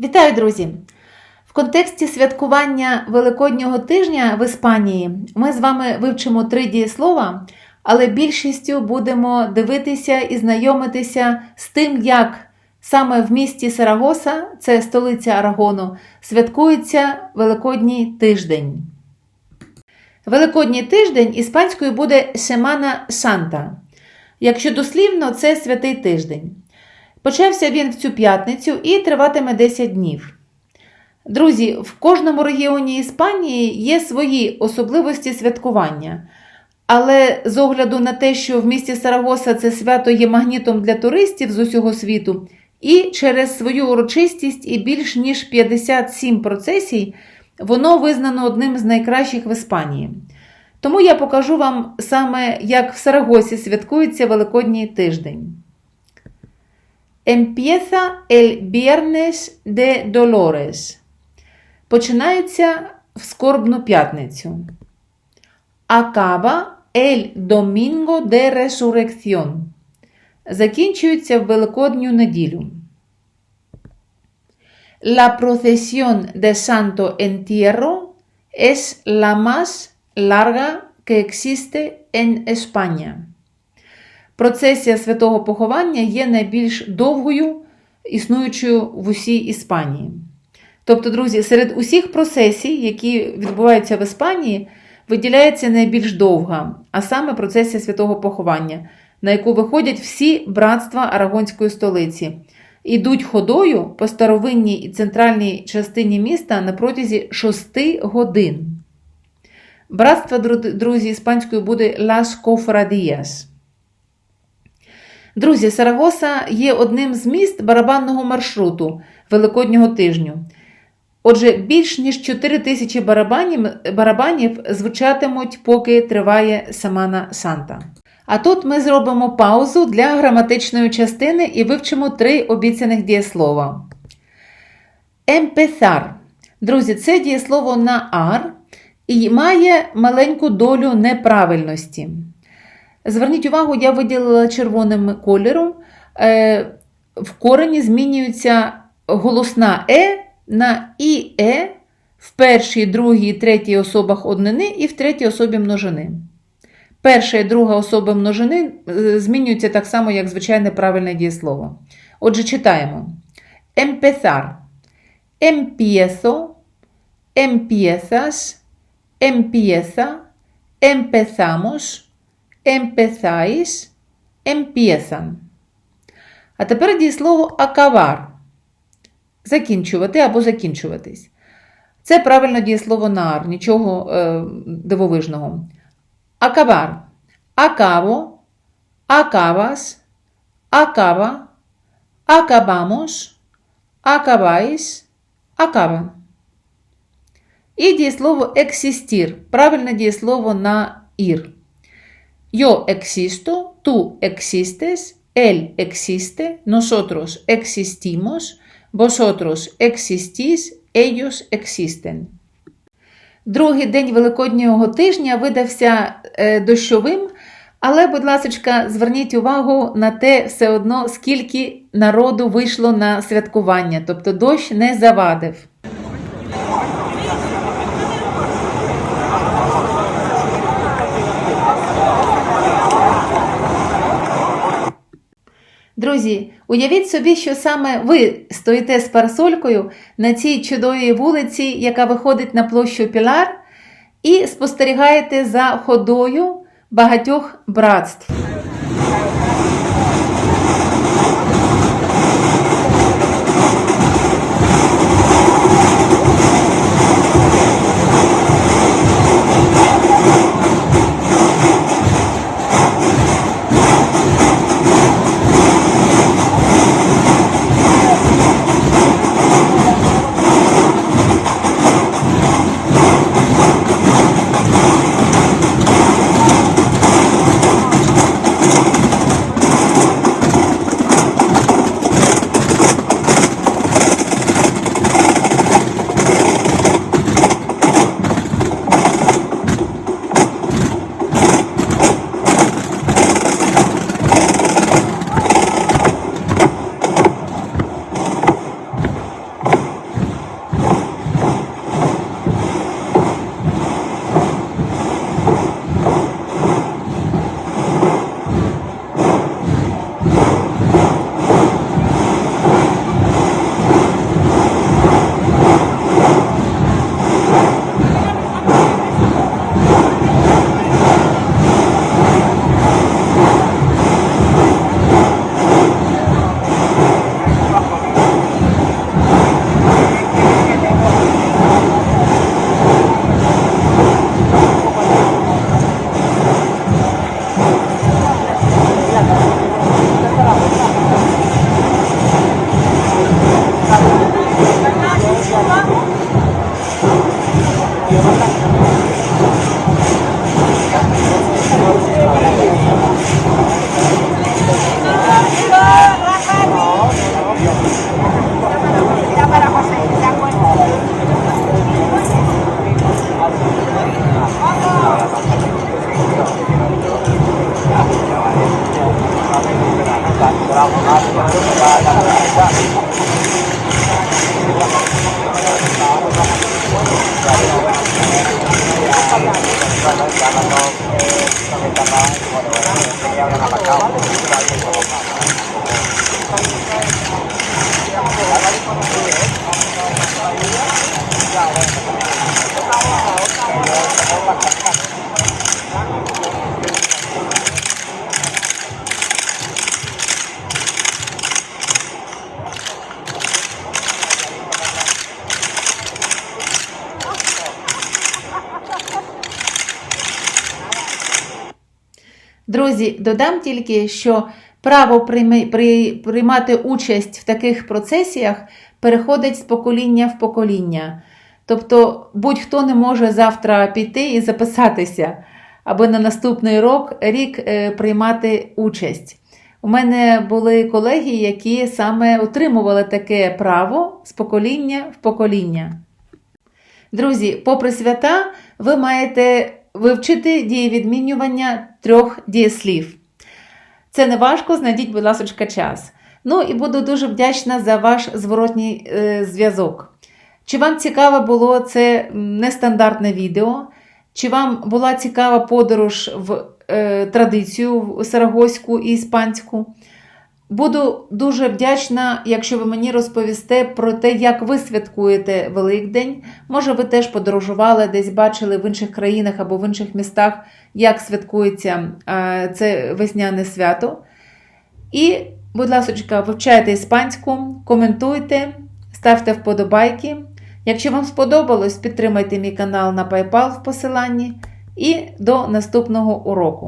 Вітаю, друзі! В контексті святкування Великоднього тижня в Іспанії ми з вами вивчимо три дієслова, але більшістю будемо дивитися і знайомитися з тим, як саме в місті Сарагоса, це столиця Арагону, святкується Великодній тиждень. Великодній тиждень іспанською буде Семана Санта. Якщо дослівно, це святий тиждень. Почався він в цю п'ятницю і триватиме 10 днів. Друзі, в кожному регіоні Іспанії є свої особливості святкування. Але з огляду на те, що в місті Сарагоса це свято є магнітом для туристів з усього світу, і через свою урочистість і більш ніж 57 процесій, воно визнано одним з найкращих в Іспанії. Тому я покажу вам саме, як в Сарагосі святкується Великодній тиждень. Empieza el Viernes de Dolores. Починається в скорбну п'ятницю. Acaba el Domingo de Resurrección. Закінчується в Великодню неділю. La procesión de Santo Entierro es la más larga que existe en España. Процесія святого поховання є найбільш довгою, існуючою в усій Іспанії. Тобто, друзі, серед усіх процесій, які відбуваються в Іспанії, виділяється найбільш довга, а саме процесія святого поховання, на яку виходять всі братства Арагонської столиці. Ідуть ходою по старовинній і центральній частині міста на протязі 6 годин. Братство, друзі, іспанською буде Las Cofradías. Друзі, Сарагоса є одним з міст барабанного маршруту Великоднього тижню. Отже, більш ніж 4 тисячі барабанів, барабанів звучатимуть, поки триває Самана Санта. А тут ми зробимо паузу для граматичної частини і вивчимо три обіцяних дієслова. Емпесар. Друзі, це дієслово на ар і має маленьку долю неправильності. Зверніть увагу, я виділила червоним кольором. В корені змінюється голосна е на іе в першій, другій, третій особах однини і в третій особі множини. Перша і друга особа множини змінюються так само, як звичайне правильне дієслово. Отже, читаємо: Empezar. Empiezo, empiezas, empieza, empezamos, empezáis, empiezan. А тепер дієслово акавар. Закінчувати або закінчуватись. Це правильно дієслово нар, нічого е, дивовижного. Акабар. Acabo, acabas, acaba, acabamos, acabáis, acaba. І дієслово existir. Правильне дієслово на ір. Yo existo, tú existes, él existe, nosotros existimos, vosotros existís, ellos existen. Другий день Великоднього тижня видався е, дощовим, але, будь ласка, зверніть увагу на те, все одно, скільки народу вийшло на святкування, тобто дощ не завадив. Друзі, уявіть собі, що саме ви стоїте з парасолькою на цій чудовій вулиці, яка виходить на площу Пілар, і спостерігаєте за ходою багатьох братств. Nakita ka, wala wala. Kaya nga nakatawa. Kaya nga nakatawa. Друзі, додам тільки, що право приймати участь в таких процесіях переходить з покоління в покоління. Тобто будь-хто не може завтра піти і записатися, аби на наступний рок, рік е, приймати участь. У мене були колеги, які саме отримували таке право з покоління в покоління. Друзі, попри свята, ви маєте вивчити дієвідмінювання трьох дієслів. Це не важко, знайдіть, будь ласка, час. Ну і буду дуже вдячна за ваш зворотній е, зв'язок. Чи вам цікаве було це нестандартне відео? Чи вам була цікава подорож в е, традицію в сарагоську і іспанську? Буду дуже вдячна, якщо ви мені розповісте про те, як ви святкуєте Великдень. Може, ви теж подорожували, десь бачили в інших країнах або в інших містах, як святкується е, це весняне свято. І, будь ласка, вивчайте іспанську, коментуйте, ставте вподобайки. Якщо вам сподобалось, підтримайте мій канал на PayPal в посиланні. І до наступного уроку.